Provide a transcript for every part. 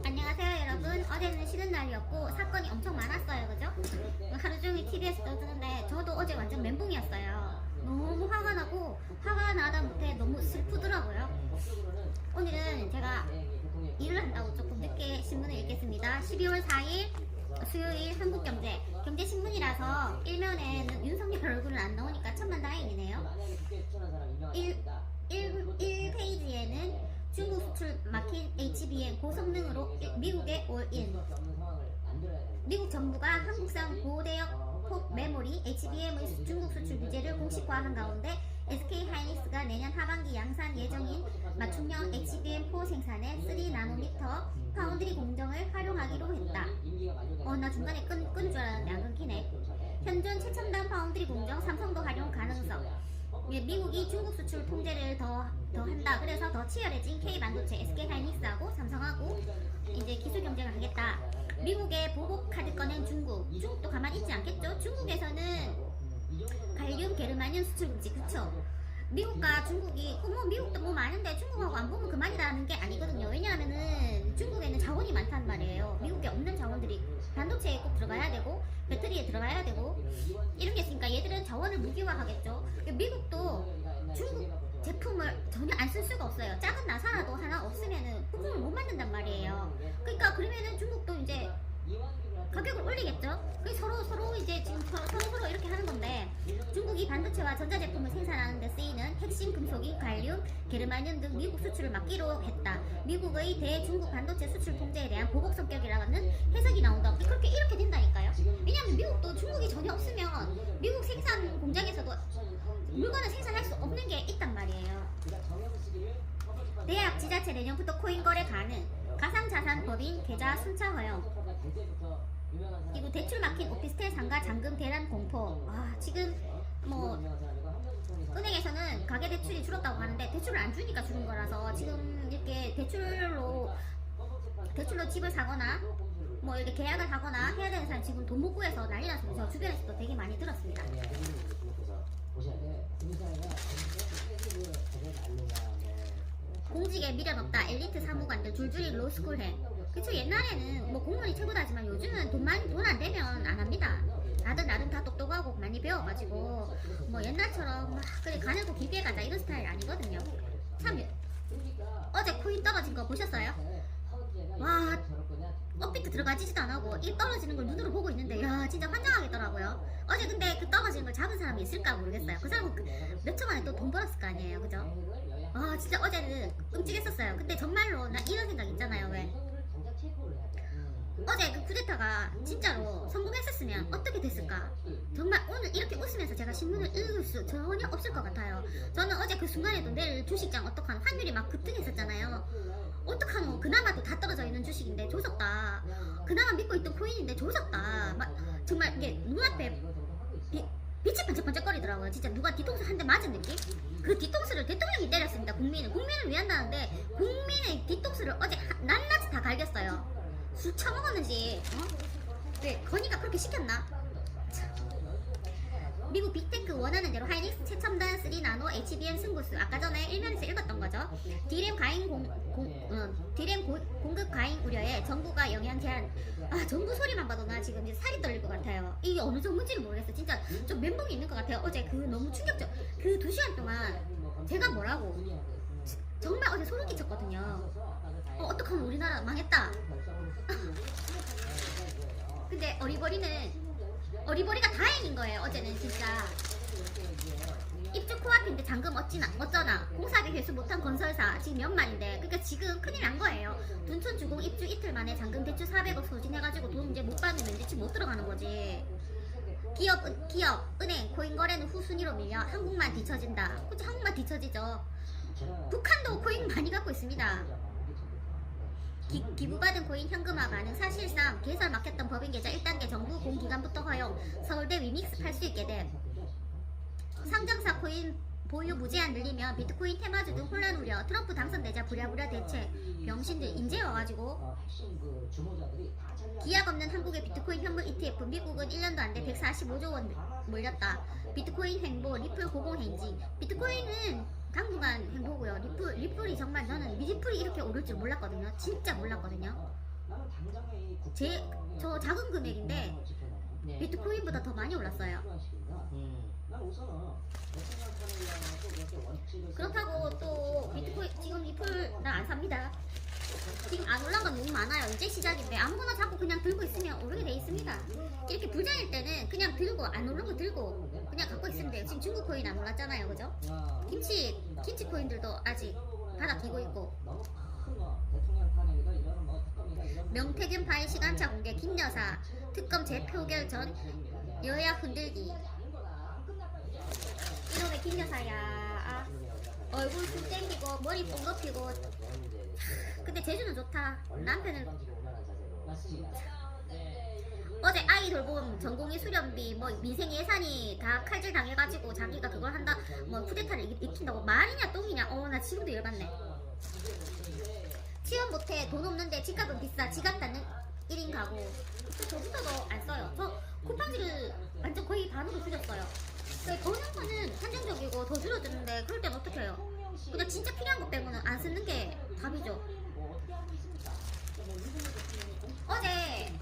안녕하세요 여러분. 어제는 쉬는 날이었고 사건이 엄청 많았어요 그죠? 하루 종일 TV에서 떠드는데 저도 어제 완전 멘붕이었어요. 너무 화가 나고 화가 나다 못해 너무 슬프더라고요. 오늘은 제가 일을 한다고 조금 늦게 신문을 읽겠습니다. 12월 4일 수요일 한국경제. 경제신문이라서 일면에는 윤석열 얼굴은 안 나오니까 천만다행이네요. 1, 1, 1페이지에는 중국 수출 막힌 HBM 고성능으로 미국에 올인. 미국 정부가 한국산 고대역 폭 메모리 HBM의 중국 수출 규제를 공식화한 가운데 SK 하이닉스가 내년 하반기 양산 예정인 맞춤형 HBM4 생산에 3나노미터 파운드리 공정을 활용하기로 했다. 어, 나 중간에 끈, 끈 줄 알았는데 미국이 중국 수출 통제를 더, 더 한다. 그래서 더 치열해진 K 반도체, SK 하이닉스하고 삼성하고 이제 기술 경쟁을 하겠다. 미국의 보복 카드 꺼낸 중국. 중국도 가만히 있지 않겠죠? 중국에서는 갈륨 게르마늄 수출 금지, 그쵸? 미국과 중국이, 어, 뭐 미국도 뭐 많은데 중국하고 안 보면 그만이라는 게 아니거든요. 왜냐하면은 중국에는 자원이 많단 말이에요. 미국에 없는 자원들이 반도체에 꼭 들어가야 되고 배터리에 들어가야 되고 이런 게 있으니까 얘들은 자원을 무기화하겠죠. 미국도 중국 제품을 전혀 안 쓸 수가 없어요. 작은 나사라도 하나 없으면은 부품을 못 만든단 말이에요. 그러니까 그러면은 중국도 이제 가격을 올리겠죠. 그 서로 서로 이제 지금 서로 서로, 이렇게 하는 건데 중국이 반도체와 전자제품을 생산하는 데 쓰이는 핵심 금속인 갈륨, 게르마늄 등 미국 수출을 막기로 했다. 미국의 대중국 반도체 수출 통제에 대한 보복 성격이라는 해석이 나온다. 그렇게 이렇게 된다니까요. 왜냐하면 미국도 중국이 전혀 없으면 미국 생산 공장에서도 물건을 생산할 수 없는 게 있단 말이에요. 대학 지자체 내년부터 코인 거래 가능. 가상자산 법인 계좌 순차 허용. 그리고 대출 막힌 오피스텔 상가 잔금 대란 공포. 아 지금 뭐 은행에서는 가계 대출이 줄었다고 하는데 대출을 안 주니까 줄은 거라서 지금 이렇게 대출로 대출로 집을 사거나 뭐 이렇게 계약을 하거나 해야 되는 사람 지금 돈 못 구해서 난리 났어요. 저 주변에서도 되게 많이 들었습니다. 공직에 미련 없다. 엘리트 사무관들 줄줄이 로스쿨해. 그쵸 옛날에는 뭐 공무원이 최고다지만 요즘은 돈만 돈안 되면 안 합니다. 다들 나름 다 똑똑하고 많이 배워가지고 뭐 옛날처럼 막 그래 가늘고 길게 가자 이런 스타일 아니거든요. 참 어제 코인 떨어진 거 보셨어요? 와 업비트 들어가지지도 안 하고 이 떨어지는 걸 눈으로 보고 있는데 야 진짜 환장하겠더라고요. 어제 근데 그 떨어지는 걸 잡은 사람이 있을까 모르겠어요. 그 사람은 그 몇초 만에 또 돈 벌었을 거 아니에요, 그죠? 아 진짜 어제는 끔찍했었어요. 근데 정말로 나 이런 생각 있잖아요. 왜? 어제 그 쿠데타가 진짜로 성공했었으면 어떻게 됐을까? 정말 오늘 이렇게 웃으면서 제가 신문을 읽을 수 전혀 없을 것 같아요. 저는 어제 그 순간에도 내일 주식장 어떡하노 환율이 막 급등했었잖아요. 어떡하노 그나마 또다 떨어져 있는 주식인데 조졌다. 그나마 믿고 있던 코인인데 조졌다. 막 정말 이게 눈앞에 비, 빛이 반짝반짝거리더라고요. 진짜 누가 뒤통수 한 대 맞은 느낌? 그 뒤통수를 대통령이 때렸습니다. 국민을 국민을 위한다는데 국민의 뒤통수를 어제 하- 낱낱이 다 갈겼어요. 술 처먹었는지 어? 왜 건이가 그렇게 시켰나? 참. 미국 빅테크 원하는 대로 하이닉스 최첨단 3나노 HBM 승부수 아까 전에 일면에서 읽었던 거죠. 디램 과잉 공, 공 어, 디램 고- 공급 과잉 우려에 정부가 영향 제한. 아 정부 소리만 봐도 나 지금 이제 살이 떨릴 것 같아요. 이게 어느 정도인지는 모르겠어. 진짜 좀 멘붕이 있는 것 같아요. 어제 그 너무 충격적. 그 두 시간 동안 제가 뭐라고 정말 어제 소름 끼쳤거든요. 어, 어떡하면 우리나라 망했다. 근데 어리버리는 어리버리가 다행인 거예요. 어제는 진짜 입주 코앞인데 잔금 어찌나 어쩌나 공사비 회수 못한 건설사 지금 연말인데 그러니까 지금 큰일 난 거예요. 둔촌 주공 입주 이틀 만에 잔금 대출 400억 소진해가지고 돈 이제 못 받으면 이제 집 못 들어가는 거지. 기업 은- 기업 은행 코인 거래는 후순위로 밀려 한국만 뒤처진다. 그치 한국만 뒤처지죠. 북한도 코인 많이 갖고 있습니다. 기, 기부받은 코인 현금화가는 사실상 개설 막혔던 법인 계좌 1단계 정부 공기관부터 허용 서울대 위믹스 팔 수 있게 돼 상장사 코인 보유 무제한 늘리면 비트코인 테마주 등 혼란 우려 트럼프 당선되자 부랴부랴 대책 병신들 인제 와가지고 기약 없는 한국의 비트코인 현물 ETF 미국은 1년도 안 돼 145조 원 몰렸다. 비트코인 행보 리플 고공 행진 비트코인은 당분간 행보고요 리플, 리플이 정말 저는 리플이 이렇게 오를 줄 몰랐거든요 진짜 몰랐거든요 제 저 작은 금액인데 비트코인보다 더 많이 올랐어요. 음. 그렇다고 또 비트코인 지금 리플 나 안 삽니다. 지금 안 올라간 건 너무 많아요. 이제 시작인데 아무거나 자꾸 그냥 들고 있으면 오르게 돼 있습니다. 이렇게 부자일 때는 그냥 들고 안 오른 거 들고 그냥 갖고 있으면 돼요. 지금 중국 코인 안 올랐잖아요, 그죠? 김치 김치 코인들도 아직 끼고 있고. 명태균 파일 시간차 공개. 김 여사 특검 재표결 전 여야 흔들기. 이놈의 김 여사야. 아, 얼굴 쑥 땡기고 머리 뽕긋피고. 근데 제주는 좋다. 남편은 아이 돌봄 전공의 수련비 뭐 민생 예산이 다 칼질 당해가지고 자기가 그걸 한다 뭐 쿠데타를 일- 일으킨다고 말이냐 똥이냐. 어 나 지금도 열받네. 취업 못해 돈 없는데 집값은 비싸 지갑 닫는 1인 가구. 저부터도 안 써요. 저 쿠팡지를 완전 거의 반으로 줄였어요. 그 버는 거는 한정적이고 더 줄어드는데 그럴 땐 어떻게 해요? 그냥 진짜 필요한 거 빼고는 안 쓰는 게 답이죠 어제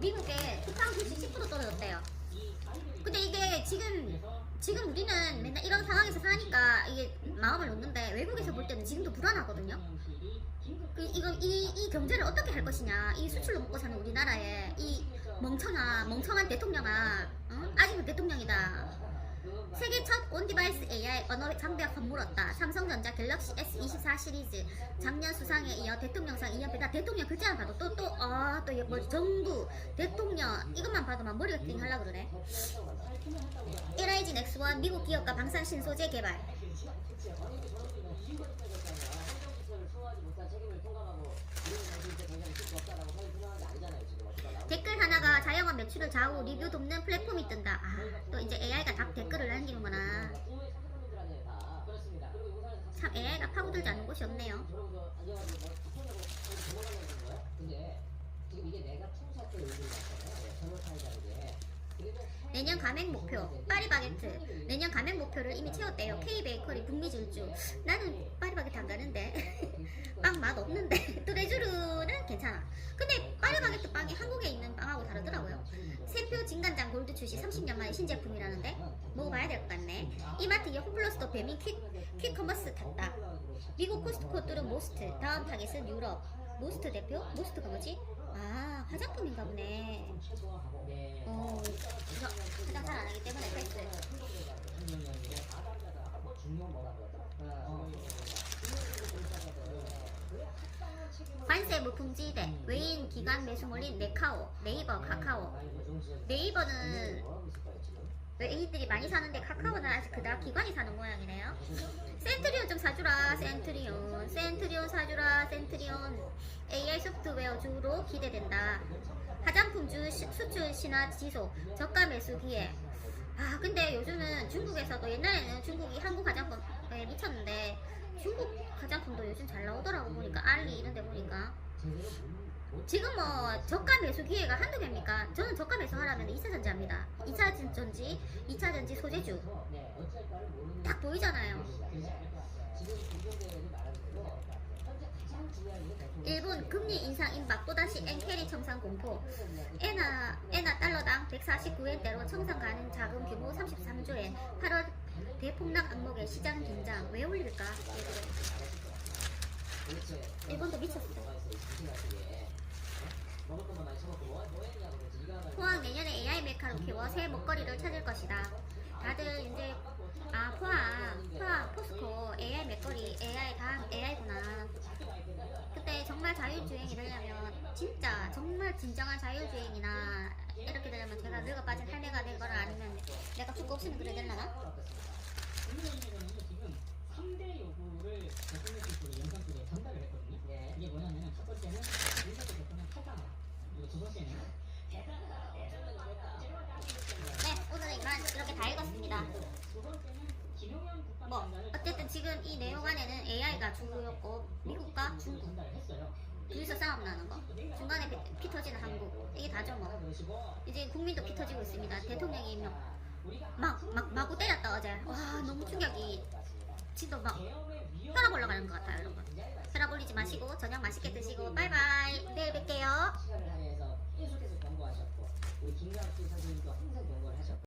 미국에 쿠팡 주식 10% 떨어졌대요. 근데 이게 지금 지금 우리는 맨날 이런 상황에서 사니까 이게 마음을 놓는데 외국에서 볼 때는 지금도 불안하거든요. 그 이거 이, 이 경제를 어떻게 할 것이냐. 이 수출로 먹고 사는 우리나라에 이 멍청아 멍청한 대통령아 어? 아직은 대통령이다 세계 첫 온디바이스 AI 언어 장벽 선물었다. 삼성전자 갤럭시 S24 시리즈. 작년 수상에 이어 대통령상 2연패다 대통령 글자만 봐도 또 또 아또뭐 정부 대통령 이것만 봐도 막 머리가 띵 하려 그러네. LIG 넥스원 미국 기업과 방사신 소재 개발 댓글 하나가 자영업 매출을 좌우 리뷰 돕는 플랫폼이 뜬다. 아, 또 이제 AI가 답 댓글을 남기는구나. 참 AI가 파고들지 않는 곳이 없네요. 내년 가맹 목표 파리바게트. 내년 가맹 목표를 이미 채웠대요. K베이커리 북미 질주. 나는 파리바게트 안 가는데. 빵 맛 없는데. 뚜레쥬르는 괜찮아. 근데 파리바게트 빵이 한국에 있는 빵하고 다르더라고요. 세표 진간장 골드 출시 30년 만에 신제품이라는데 먹어봐야 될 것 같네. 이마트 홈플러스도 배민 퀵, 퀵커머스 탔다. 미국 코스트코 뚫은 모스트 다음 타겟은 유럽. 모스트 대표? 모스트가 뭐지? 아 화장품인가 보네. 어, 화장 잘 안 하기 때문에 패스. 관세 무풍지대 외인 기관 매수 몰린 네카오 네이버 카카오. 네이버는 외인들이 많이 사는데 카카오는 아직 그닥 기관이 사는 모양이네요. 센트리온 좀 사주라 주로 기대된다. 화장품 주 시- 수출 신화 지속 저가 매수 기회. 아 근데 요즘은 중국에서도 옛날에는 중국이 한국 화장품에 미쳤는데 중국 화장품도 요즘 잘 나오더라고 보니까. 알리 이런 데 보니까. 지금 뭐 저가 매수 기회가 한두 개입니까? 저는 저가 매수 하라면 2차 전지 합니다. 2차 전지 2차 전지 소재주. 딱 보이잖아요 일본 금리 인상 임박 또다시 엔 캐리 청산 공포 에나 에나 달러당 149엔대로 청산 가능 자금 규모 33조에 8월 대폭락 악목에 시장 긴장 왜 올릴까? 일본도 미쳤어. 포항 내년에 AI 메카로 키워 새 먹거리를 찾을 것이다. 다들 이제 아 포항 포스코 AI 맥거리 AI 다음 AI구나. 그때 정말 자율주행이 되려면 진짜 정말 진정한 자율주행이나 이렇게 되려면 제가 늙어 빠진 할매가 되거나 아니면 내가 죽고 없으면 그래 되려나? 지금 3대 요구를 대통령실로 영상 속에 전달을 했거든요. 이게 뭐냐면 첫 번째는 윤석열 대통령 탈당. 그리고 두 번째는 네 오늘은 이만 이렇게 다 읽었습니다. 뭐 어쨌든 지금 이 내용 안에는 AI가 주요였고 미국과 중국 여기서 싸움 나는 거. 중간에 피, 피 터지는 한국. 이게 다죠 뭐. 이제 국민도 피 터지고 있습니다. 대통령이 막, 막 마구 때렸다 어제. 와 너무 충격이. 지금 막 혈압 올라가는 것 같아요 여러분. 혈압 올리지 마시고 저녁 맛있게 드시고 빠이빠이. 내일 뵐게요.